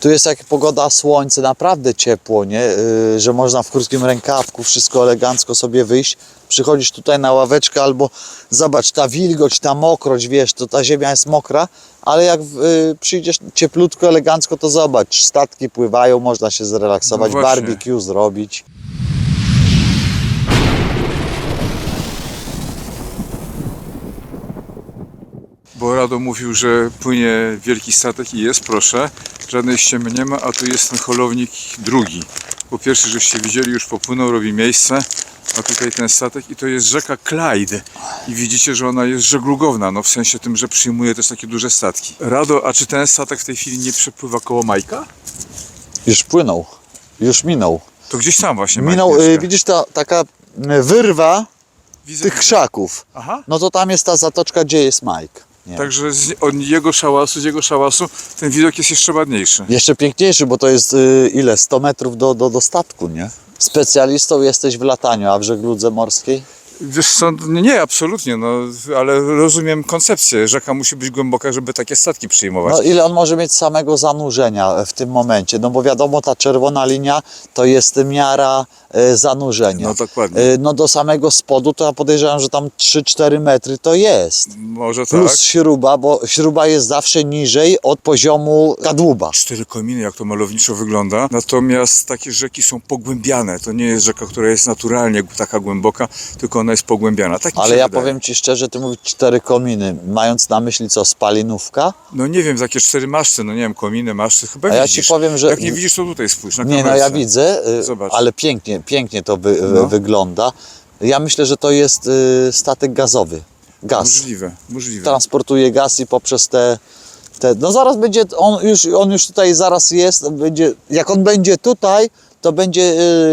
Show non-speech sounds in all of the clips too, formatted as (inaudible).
Tu jest jak pogoda, słońce, naprawdę ciepło, nie? Yy, że można w krótkim rękawku, wszystko elegancko sobie wyjść. Przychodzisz tutaj na ławeczkę albo zobacz, ta wilgoć, ta mokrość, wiesz, to ta ziemia jest mokra, ale jak yy, przyjdziesz cieplutko, elegancko, to zobacz, statki pływają, można się zrelaksować, No barbecue zrobić. Bo Rado mówił, że płynie wielki statek i jest, proszę. Żadnej ściemy nie ma, a tu jest ten holownik drugi. Po pierwszy, żeście widzieli, już popłynął, robi miejsce. A tutaj ten statek i to jest rzeka Clyde. I widzicie, że ona jest żeglugowna, no w sensie tym, że przyjmuje też takie duże statki. Rado, a czy ten statek w tej chwili nie przepływa koło Majka? Już płynął, już minął. To gdzieś tam właśnie Minął, yy, widzisz, ta taka yy, wyrwa Widzę, tych widzę. krzaków. Aha. No to tam jest ta zatoczka, gdzie jest Mike. Nie. Także z od jego szałasu, z jego szałasu ten widok jest jeszcze ładniejszy. Jeszcze piękniejszy, bo to jest y, ile? 100 metrów do, do, do statku, nie? Specjalistą jesteś w lataniu, a w żegludze morskiej? Wiesz co, nie, nie, absolutnie, no, ale rozumiem koncepcję. Rzeka musi być głęboka, żeby takie statki przyjmować. No ile on może mieć samego zanurzenia w tym momencie? No bo wiadomo, ta czerwona linia to jest miara y, zanurzenia. No, dokładnie. Y, no do samego spodu to ja podejrzewam, że tam 3-4 metry to jest. Może tak. Plus śruba, bo śruba jest zawsze niżej od poziomu kadłuba. Cztery kominy, jak to malowniczo wygląda. Natomiast takie rzeki są pogłębiane. To nie jest rzeka, która jest naturalnie taka głęboka, tylko ona jest pogłębiana. Tak Ale ja wydaje. powiem Ci szczerze, Ty mówisz cztery kominy, mając na myśli co, spalinówka? No nie wiem, takie cztery maszty, no nie wiem, kominy, maszty, chyba A ja ci widzisz. powiem, że- Jak nie widzisz, to tutaj spójrz na Nie, no kamerce. ja widzę, y, Zobacz. ale pięknie, pięknie to wy, No. wygląda. Ja myślę, że to jest y, statek gazowy. Gaz. Możliwe, możliwe. Transportuje gaz i poprzez te, te. No zaraz będzie, on już, on już tutaj zaraz jest. Będzie, jak on będzie tutaj, to będzie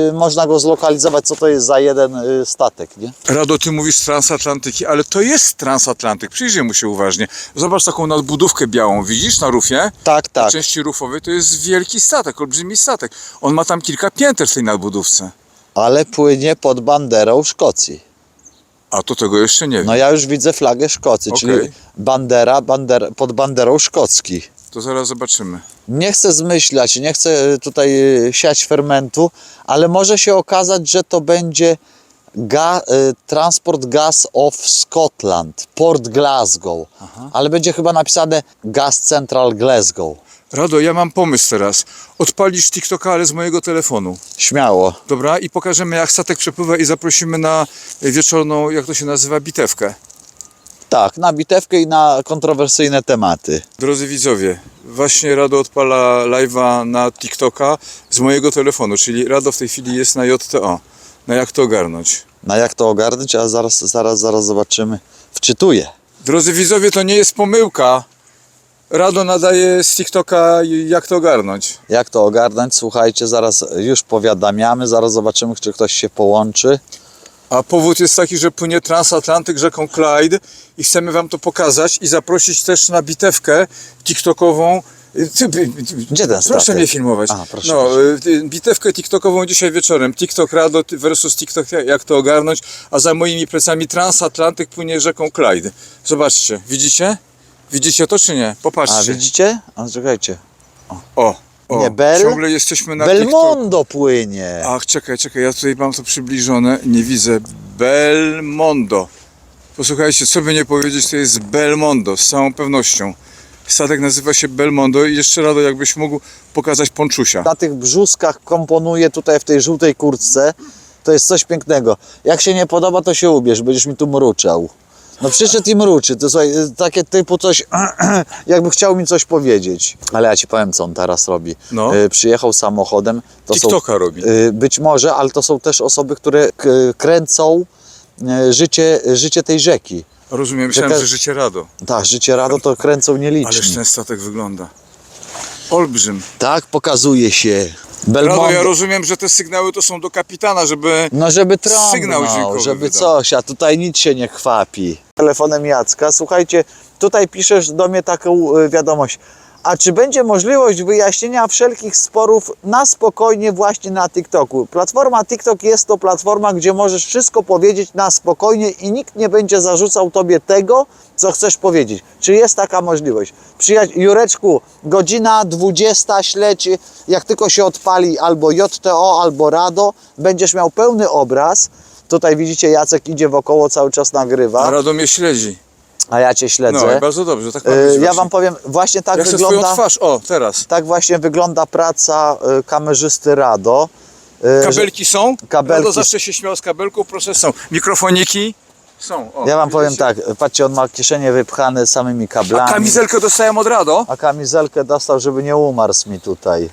y, można go zlokalizować, co to jest za jeden y, statek, nie? Rado, ty mówisz transatlantyki, ale to jest transatlantyk. Przyjrzyj mu się uważnie. Zobacz taką nadbudówkę białą, widzisz na rufie? Tak, Na tak. części rufowej to jest wielki statek, olbrzymi statek. On ma tam kilka pięter w tej nadbudówce. Ale płynie pod banderą Szkocji. A to tego jeszcze nie wiem. No ja już widzę flagę Szkocji, Okej. czyli bandera, bander, pod banderą Szkocki. To zaraz zobaczymy. Nie chcę zmyślać, nie chcę y, tutaj y, siać fermentu, ale może się okazać, że to będzie ga, y, transport gas of Scotland, Port Glasgow, ale będzie chyba napisane Gas Central Glasgow. Rado, ja mam pomysł teraz. Odpalisz TikToka, ale z mojego telefonu. Śmiało. Dobra? I pokażemy jak statek przepływa i zaprosimy na wieczorną, jak to się nazywa, bitewkę. Tak, na bitewkę i na kontrowersyjne tematy. Drodzy widzowie, właśnie Rado odpala live'a na TikToka z mojego telefonu, czyli Rado w tej chwili jest na JTO. Na jak to ogarnąć? Na jak to ogarnąć, a zaraz, zaraz, zaraz zobaczymy. Wczytuję. Drodzy widzowie, to nie jest pomyłka. Rado nadaje z TikToka jak to ogarnąć. Jak to ogarnąć? Słuchajcie, zaraz już powiadamiamy, zaraz zobaczymy, czy ktoś się połączy. A powód jest taki, że płynie transatlantyk rzeką Clyde i chcemy wam to pokazać i zaprosić też na bitewkę TikTokową. Ty, Gdzie ten Proszę mnie filmować. Proszę, no, proszę. y, bitewkę TikTokową dzisiaj wieczorem. TikTok Rado versus TikTok, jak to ogarnąć, a za moimi plecami transatlantyk płynie rzeką Clyde. Zobaczcie, widzicie? Widzicie to czy nie? Popatrzcie. A widzicie? A czekajcie. O, o. Nie, Bel- Ciągle jesteśmy na. Belmondo płynie. Ach, czekaj, czekaj, ja tutaj mam to przybliżone, nie widzę. Belmondo. Posłuchajcie, co by nie powiedzieć, to jest Belmondo, z całą pewnością. Statek nazywa się Belmondo i jeszcze rado, jakbyś mógł pokazać ponczusia. Na tych brzuskach komponuje tutaj w tej żółtej kurtce. To jest coś pięknego. Jak się nie podoba, to się ubierz, będziesz mi tu mruczał. No przyszedł i mruczy. To słuchaj, takie typu coś, (clears throat) jakby chciał mi coś powiedzieć. Ale ja ci powiem, co on teraz robi. No. Y, Przyjechał samochodem. To są, TikToka robi. y, być może, ale to są też osoby, które kręcą y, życie, życie tej rzeki. Rozumiem, myślałem, że życie rado. Tak, życie rado to kręcą Ależ nieliczni. ten statek wygląda. Olbrzym. Tak pokazuje się. Rado, Belmondo. ja rozumiem, że te sygnały to są do kapitana, żeby... No żeby Sygnał trąbnął, dźwiękowy żeby wydał. coś, a tutaj nic się nie chwapi. Telefonem Jacka, słuchajcie, tutaj piszesz do mnie taką y, wiadomość. A czy będzie możliwość wyjaśnienia wszelkich sporów na spokojnie właśnie na TikToku? Platforma TikTok jest to platforma, gdzie możesz wszystko powiedzieć na spokojnie i nikt nie będzie zarzucał tobie tego, co chcesz powiedzieć. Czy jest taka możliwość? Przyjaciół Jureczku, godzina 20 śledzi, jak tylko się odpali albo JTO, albo RADO, będziesz miał pełny obraz. Tutaj widzicie, Jacek idzie wokoło, cały czas nagrywa, Rado mnie śledzi. A ja cię śledzę. No, bardzo dobrze, tak ma Y, być Ja wam powiem, właśnie tak Ja wygląda. swoją twarz, o, teraz. Tak właśnie wygląda praca y, kamerzysty Rado. Y, Kabelki są? kabelki Rado zawsze się śmiał z kabelków, proszę, są. Mikrofoniki? Są. O, Ja wam powiem tak, patrzcie, on ma kieszenie wypchane samymi A kablami. kamizelkę dostałem od Rado? A kamizelkę dostał, żeby nie umarł mi tutaj.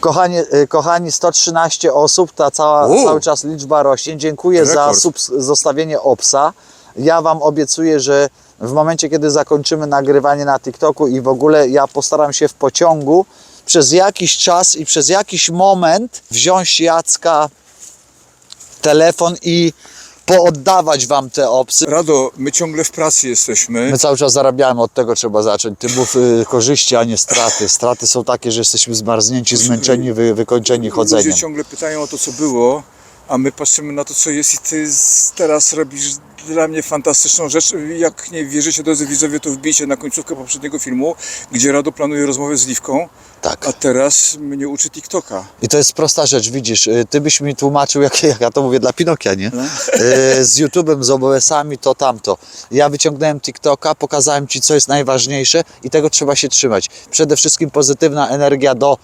Kochani, y, kochani 113 osób, ta cała, U. cały czas liczba rośnie. Dziękuję za Rekord. subs- zostawienie obsa. Ja Wam obiecuję, że w momencie, kiedy zakończymy nagrywanie na TikToku i w ogóle ja postaram się w pociągu przez jakiś czas i przez jakiś moment wziąć Jacka telefon i pooddawać Wam te obsy. Rado, my ciągle w pracy jesteśmy. My cały czas zarabiamy, od tego trzeba zacząć. Ty mów y, korzyści, a nie straty. Straty są takie, że jesteśmy zmarznięci, zmęczeni, wy, wykończeni chodzeniem. Ludzie ciągle pytają o to, co było, a my patrzymy na to, co jest i ty teraz robisz dla mnie fantastyczną rzecz. Jak nie wierzycie, drodzy widzowie, to wbijcie na końcówkę poprzedniego filmu, gdzie Rado planuje rozmowę z Liwką, Tak. a teraz mnie uczy TikToka. I to jest prosta rzecz, widzisz, y, ty byś mi tłumaczył, (laughs) jak, jak ja to mówię dla Pinokia, nie? Y, Z YouTube'em, z OBS-ami, to tamto. Ja wyciągnąłem TikToka, pokazałem ci, co jest najważniejsze i tego trzeba się trzymać. Przede wszystkim pozytywna energia do,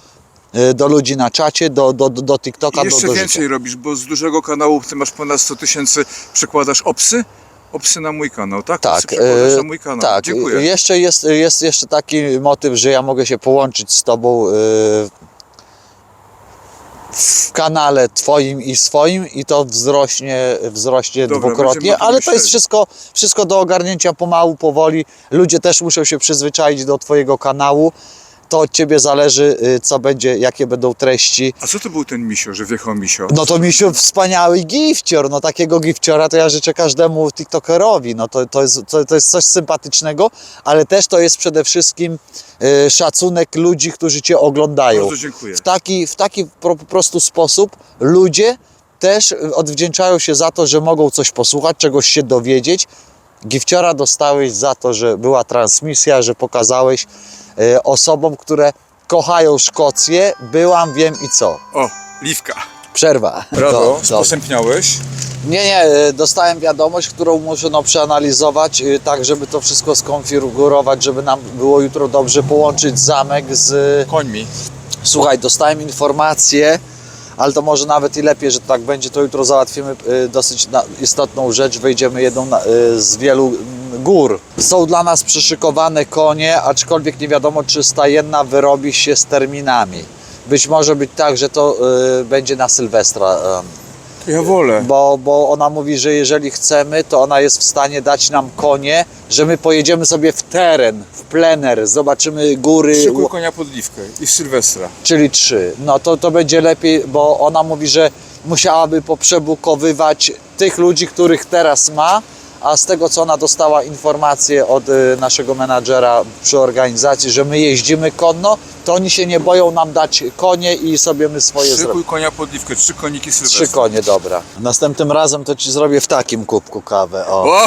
do ludzi na czacie, do, do, do, do TikToka, I do, jeszcze do więcej życia. robisz, bo z dużego kanału ty masz ponad 100 tysięcy, przekładasz obsy? Obsy na mój kanał, tak? Tak, y, na mój kanał. tak. Dziękuję. Jeszcze jest, jest jeszcze taki motyw, że ja mogę się połączyć z tobą y, w kanale twoim i swoim i to wzrośnie, wzrośnie Dobra, dwukrotnie, ale to jest wszystko, wszystko do ogarnięcia pomału, powoli. Ludzie też muszą się przyzwyczaić do twojego kanału. To od ciebie zależy, y, co będzie, jakie będą treści. A co to był ten misio, że wjechał misio? No to misiu wspaniały gifcior, no takiego gifciora to ja życzę każdemu tiktokerowi, no to, to, jest, to, to jest coś sympatycznego, ale też to jest przede wszystkim y, szacunek ludzi, którzy Cię oglądają. Bardzo dziękuję. W taki, w taki po, po prostu sposób ludzie też y, odwdzięczają się za to, że mogą coś posłuchać, czegoś się dowiedzieć. Gifciora dostałeś za to, że była transmisja, że pokazałeś y, osobom, które kochają Szkocję, byłam, wiem i co. O, Liwka. Przerwa. Rado, Do- sposępniałeś? Nie, nie, y, dostałem wiadomość, którą muszę no, przeanalizować, y, tak żeby to wszystko skonfigurować, żeby nam było jutro dobrze połączyć zamek z... Końmi. Słuchaj, dostałem informację, ale to może nawet i lepiej, że tak będzie, to jutro załatwimy y, dosyć istotną rzecz, wejdziemy jedną y, z wielu mm, gór. Są dla nas przyszykowane konie, aczkolwiek nie wiadomo, czy stajenna wyrobi się z terminami. Być może być tak, że to y, będzie na Sylwestra. Ja wolę. bo, bo ona mówi, że jeżeli chcemy, to ona jest w stanie dać nam konie, że my pojedziemy sobie w teren, w plener, zobaczymy góry, Szykuj konia pod Liwkę i Sylwestra. czyli trzy. No to, to będzie lepiej, bo ona mówi, że musiałaby poprzebukowywać tych ludzi, których teraz ma, a z tego co ona dostała informację od y, naszego menadżera przy organizacji, że my jeździmy konno, to oni się nie boją nam dać konie i sobie my swoje zrobimy. Szykuj konia pod Liwkę, trzy koniki Sylwestra. Trzy konie, dobra. Następnym razem to ci zrobię w takim kubku kawę. O. O,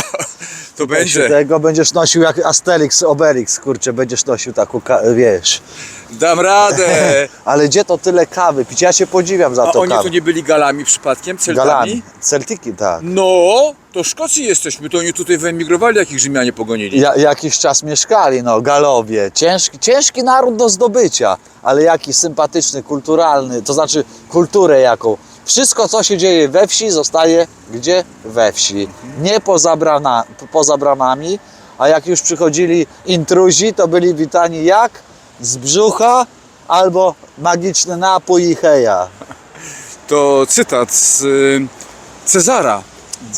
to Będzie. Tego będziesz nosił jak Asterix, Obelix, kurczę, będziesz nosił taką, wiesz. Dam radę. (laughs) Ale gdzie to tyle kawy pić? Ja się podziwiam za A to oni kawę. tu nie byli galami przypadkiem, celtami? Galami. Celtiki, tak. No, to Szkocji jesteśmy, to oni tutaj wyemigrowali, jakich Rzymianie pogonili. Ja, jakiś czas mieszkali, no, Galowie. Ciężki, ciężki naród do zdobycia, ale jaki sympatyczny, kulturalny, to znaczy kulturę jaką. Wszystko, co się dzieje we wsi, zostaje gdzie? We wsi. Nie poza, brana, poza bramami, a jak już przychodzili intruzi, to byli witani jak? Z brzucha albo magiczny napój i heja. To cytat z y, Cezara.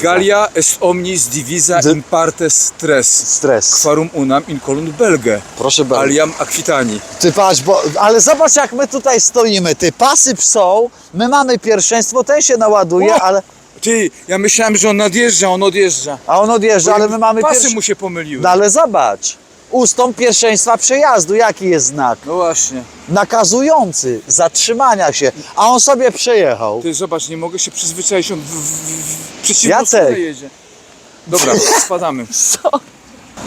Galia est omnis divisa D- in partes stress. Stres. Quarum unam in colunt belge. Proszę bardzo. Aliam aquitani. Ty patrz, bo, ale zobacz jak my tutaj stoimy. Ty pasy są, my mamy pierwszeństwo, ten się naładuje, O! ale, Ty, ja myślałem, że on nadjeżdża, on odjeżdża. a on odjeżdża, ale my mamy Pasy pierwsze... mu się pomyliły. No ale zobacz, ustąp pierwszeństwa przejazdu. Jaki jest znak? No właśnie. Nakazujący zatrzymania się, a on sobie przejechał. Ty zobacz, nie mogę się przyzwyczaić, on w, w, w przeciwną Jacek. stronę jedzie. Dobra, (laughs) spadamy.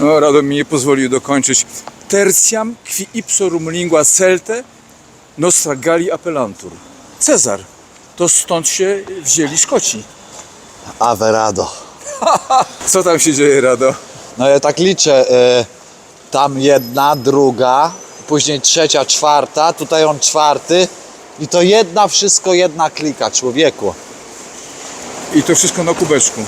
No, Rado mi nie pozwolił dokończyć. Tertiam qui ipsorum lingua celte nostra gali appellantur. Cezar. To stąd się wzięli Szkoci. Averado. (laughs) Co tam się dzieje, Rado? No ja tak liczę, e, tam jedna, druga, później trzecia, czwarta, tutaj on czwarty i to jedna, wszystko jedna klika, człowieku. I to wszystko na kubeczku.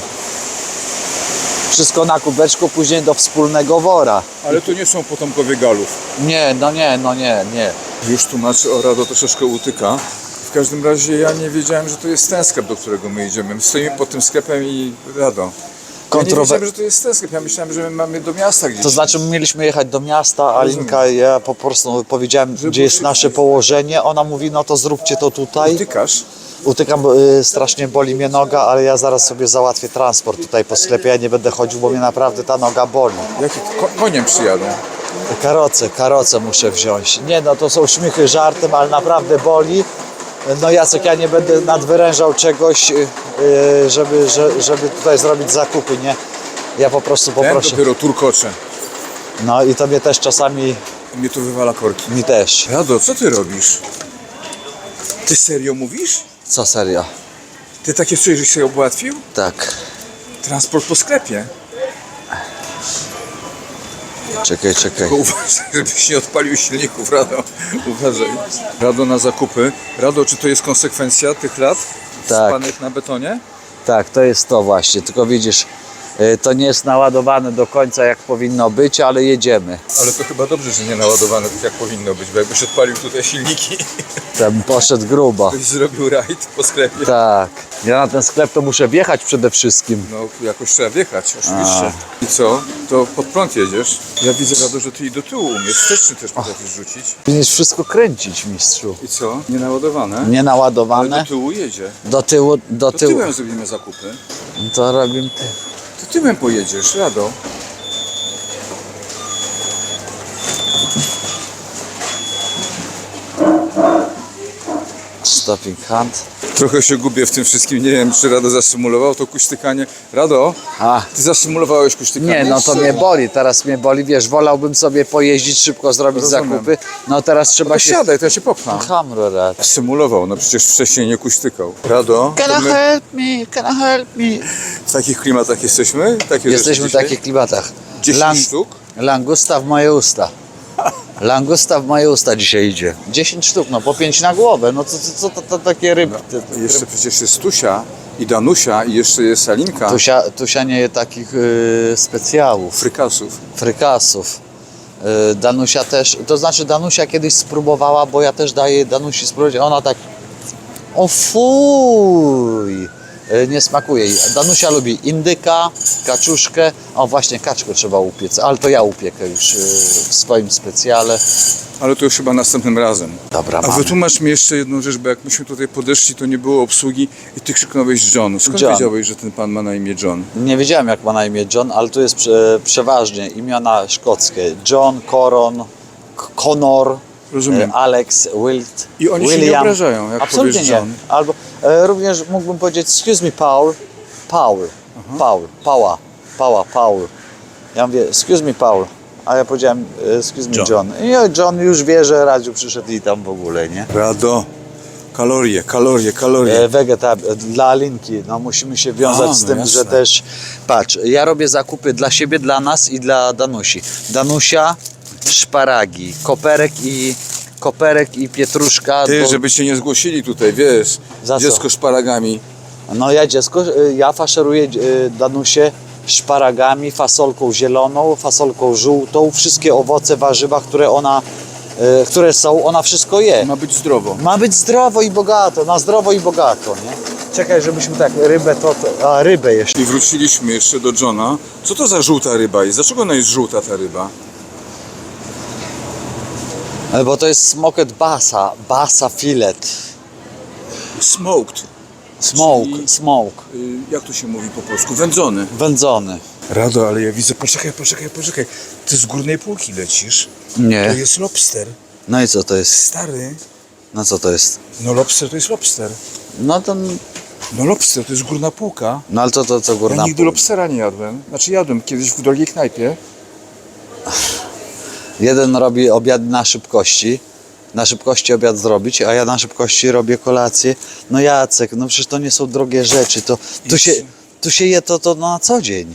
Wszystko na kubeczku, później do wspólnego wora. Ale to nie są potomkowie Galów. Nie, no nie, no nie, nie. Już tłumaczy, o Rado troszeczkę utyka. W każdym razie ja nie wiedziałem, że to jest ten sklep, do którego my idziemy. Stoimy pod tym sklepem i Rado. Ja nie Kontrower- wiedziałem, że to jest ten sklep. Ja myślałem, że my mamy do miasta gdzieś. To znaczy my mieliśmy jechać do miasta, Alinka, ja po prostu powiedziałem, Żeby gdzie jest nasze położenie. Ona mówi, no to zróbcie to tutaj. Utykasz? Utykam, bo, y, strasznie boli mnie noga, ale ja zaraz sobie załatwię transport tutaj po sklepie. Ja nie będę chodził, bo mnie naprawdę ta noga boli. Jaki ko- koniem przyjadą? Karoce, karoce muszę wziąć. Nie no, to są śmichy żartem, ale naprawdę boli. No Jacek, ja nie będę nadwyrężał czegoś, y, y, żeby, że- żeby tutaj zrobić zakupy, nie? Ja po prostu Ten poproszę. dopiero turkocze. No i tobie też czasami, Mnie to wywala korki. mi też. Rado, co ty robisz? Ty serio mówisz? Co serio? Ty takie coś, żeś sobie ułatwił? Tak. Transport po sklepie. Czekaj, czekaj. Tylko uważaj, żebyś nie odpalił silników, Rado. Uważaj. Rado na zakupy. Rado, czy to jest konsekwencja tych lat Tak. spanych na betonie? Tak, to jest to właśnie. Tylko widzisz, to nie jest naładowane do końca jak powinno być, ale jedziemy. Ale to chyba dobrze, że nie naładowane tak jak powinno być, bo jakbyś odpalił tutaj silniki, Tam poszedł grubo. byś zrobił rajd po sklepie. Tak. Ja na ten sklep to muszę wjechać przede wszystkim. No, jakoś trzeba wjechać, oczywiście. I co? To pod prąd jedziesz? Ja widzę, Rado, że ty i do tyłu umiesz. Wsteczny też potrafisz rzucić. Powinieneś wszystko kręcić, mistrzu. I co? Nie naładowane? Nie Ale naładowane. do tyłu jedzie. Do tyłu, do To tyłu. tyłem zrobimy zakupy. To robimy ty. Tyłem pojedziesz, Rado. Stopping hand. Trochę się gubię w tym wszystkim. Nie wiem, czy Rado zasymulował to kuśtykanie. Rado, A, ty zasymulowałeś kuśtykanie? nie, no to mnie boli. Teraz mnie boli. Wiesz, wolałbym sobie pojeździć, szybko zrobić Rozumiem. zakupy. No teraz trzeba To się... siadaj, to ja cię popchnę. Hamrorat. Symulował, no przecież wcześniej nie kuśtykał. Rado, Can to I my help me? Can I help me? w takich klimatach jesteśmy? Takie Jesteśmy w dzisiaj? takich klimatach. 10 Lang- sztuk? Langusta w moje usta. Langusta w moje usta dzisiaj idzie. 10 sztuk, no po 5 na głowę. No co, co, co to, takie ryby? I Jeszcze przecież jest Tusia i Danusia i jeszcze jest Salinka. Tusia, tusia nie je takich y, specjałów, Frykasów. frykasów. Y, Danusia też, to znaczy Danusia kiedyś spróbowała, bo ja też daję Danusi spróbować. Ona tak, o fuj, nie smakuje. Danusia lubi indyka, kaczuszkę, o właśnie kaczkę trzeba upiec, ale to ja upiekę już y, w swoim specjale. Ale to już chyba następnym razem. Dobra, A mamy. wytłumacz mi jeszcze jedną rzecz, bo jak myśmy tutaj podeszli, to nie było obsługi i ty krzyknąłeś John. Skąd John. wiedziałeś, że ten pan ma na imię John? Nie wiedziałem jak ma na imię John, ale tu jest prze, przeważnie imiona szkockie. John, Coron, Connor, Rozumiem. e, Alex, Wilt, I oni się nie William. obrażają, jak Absolutnie powiesz nie. John. Albo e, również mógłbym powiedzieć, excuse me Paul, Paul, Paul, Pała, Pała, Paul. Ja mówię, excuse me Paul, a ja powiedziałem, e, excuse me John. John. I John już wie, że Radziu przyszedł i tam w ogóle, nie? Rado. Kalorie, kalorie, kalorie. E, Wegetab dla Alinki, no musimy się wiązać A, z no tym, jasne. że też patrz, ja robię zakupy dla siebie, dla nas i dla Danusi. Danusia, szparagi, koperek i koperek i pietruszka. Ty, bo- żeby cię nie zgłosili tutaj, wiesz, Za co? dziecko szparagami. No ja dziecko, y, ja faszeruję y, Danusię szparagami, fasolką zieloną, fasolką żółtą, wszystkie owoce, warzywa, które ona, y, które są, ona wszystko je. Ma być zdrowo. Ma być zdrowo i bogato, na zdrowo i bogato, nie? Czekaj, żebyśmy tak rybę to, to a rybę jeszcze. I wróciliśmy jeszcze do Johna. Co to za żółta ryba jest? Dlaczego ona jest żółta, ta ryba? Bo to jest smoket basa, basa filet. Smoked. Smoke, Czyli- smoke, Y, Jak to się mówi po polsku? Wędzony. wędzony. Rado, ale ja widzę, poczekaj, poczekaj, poczekaj. Ty z górnej półki lecisz. To Nie. jest lobster. No i co to jest? Stary. No co to jest? No lobster to jest lobster. No to... No lobster to jest górna półka. No ale to, to co Ja górna nigdy pół- lobstera nie jadłem. Znaczy jadłem kiedyś w drogiej knajpie. Jeden robi obiad na szybkości, na szybkości obiad zrobić, a ja na szybkości robię kolację. No Jacek, no przecież to nie są drogie rzeczy, to tu się, tu się je to, to na co dzień.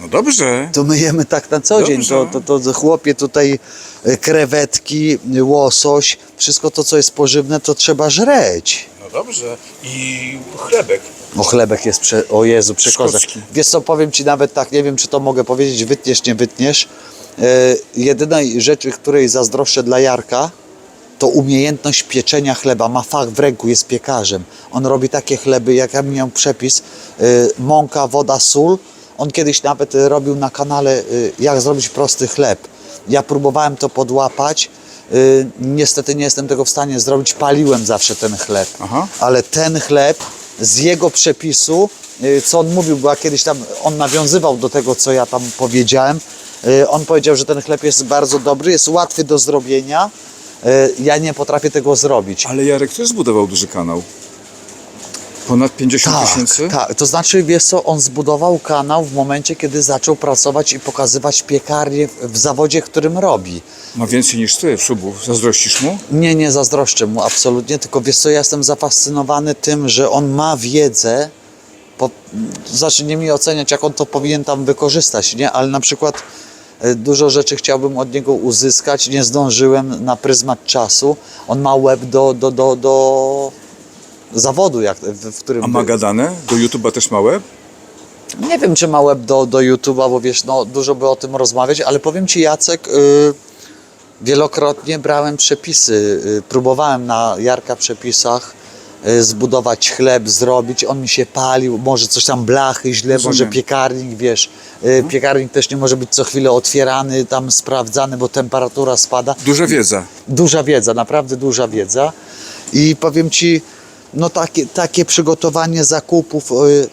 No dobrze. To my jemy tak na co dzień, to, Dobrze. to, to chłopie tutaj e, krewetki, łosoś, wszystko to co jest pożywne to trzeba żreć. No dobrze. I chlebek. O chlebek jest, prze... o Jezu, przekozak. Szkocki. Wiesz co, powiem Ci nawet tak, nie wiem czy to mogę powiedzieć, wytniesz, nie wytniesz. E, jedynej rzeczy, której zazdroszczę dla Jarka, to umiejętność pieczenia chleba. Ma fach w ręku, jest piekarzem. On robi takie chleby, jak ja miał przepis, e, mąka, woda, sól. On kiedyś nawet robił na kanale, e, jak zrobić prosty chleb. Ja próbowałem to podłapać. Niestety nie jestem tego w stanie zrobić. Paliłem zawsze ten chleb Aha. ale ten chleb z jego przepisu, co on mówił, bo kiedyś tam, on nawiązywał do tego, co ja tam powiedziałem, on powiedział, że ten chleb jest bardzo dobry, jest łatwy do zrobienia, y, ja nie potrafię tego zrobić. Ale Jarek też zbudował duży kanał. Ponad 50 Tak, tysięcy? tak, to znaczy, wiesz co, on zbudował kanał w momencie, kiedy zaczął pracować i pokazywać piekarnię w, w zawodzie, którym robi. Ma więcej niż ty, szubów. Zazdrościsz mu? Nie, nie zazdroszczę mu absolutnie, tylko wiesz co, ja jestem zafascynowany tym, że on ma wiedzę, po, znaczy nie mi oceniać, jak on to powinien tam wykorzystać, nie? Ale na przykład e, dużo rzeczy chciałbym od niego uzyskać, nie zdążyłem na pryzmat czasu. On ma web do, do, do, do zawodu, jak, w, którym... A ma gadane? Do YouTube'a też małe? Nie wiem, czy ma web do, do YouTube'a, bo wiesz, no dużo by o tym rozmawiać, ale powiem Ci Jacek, y, wielokrotnie brałem przepisy, y, próbowałem na Jarka przepisach zbudować chleb, zrobić, on mi się palił, może coś tam blachy źle, Rozumiem. może piekarnik, wiesz, y, piekarnik też nie może być co chwilę otwierany, tam sprawdzany, bo temperatura spada Duża wiedza. duża wiedza, naprawdę duża wiedza. I powiem Ci, no takie, takie przygotowanie zakupów, y,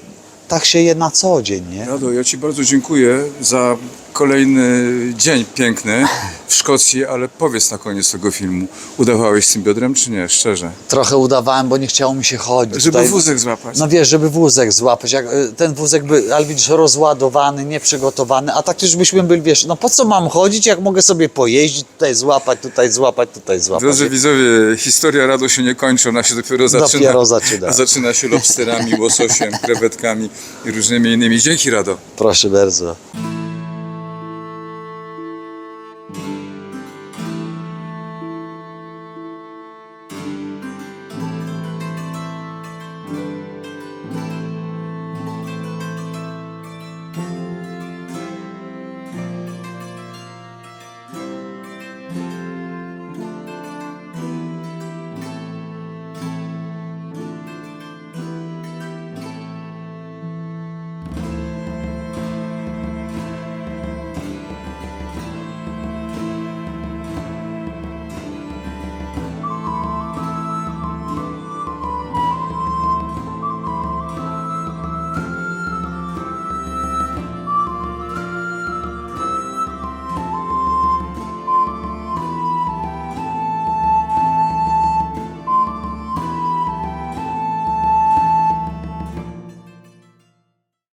tak się je na co dzień, nie? Rado, ja Ci bardzo dziękuję za kolejny dzień piękny w Szkocji, ale powiedz na koniec tego filmu, udawałeś z tym biodrem czy nie, szczerze? Trochę udawałem, bo nie chciało mi się chodzić. Żeby Tutaj- wózek złapać. No wiesz, żeby wózek złapać. Jak, y, ten wózek by, ale widzisz, rozładowany, nieprzygotowany, a tak już byśmy byli, wiesz, no po co mam chodzić, jak mogę sobie pojeździć, tutaj złapać, tutaj złapać, tutaj złapać. Drodzy widzowie, historia Rado się nie kończy, ona się dopiero zaczyna. Dopiero zaczyna. (laughs) Zaczyna się lobsterami, łososiem, krewetkami i różnymi innymi. Dzięki Rado. Proszę bardzo.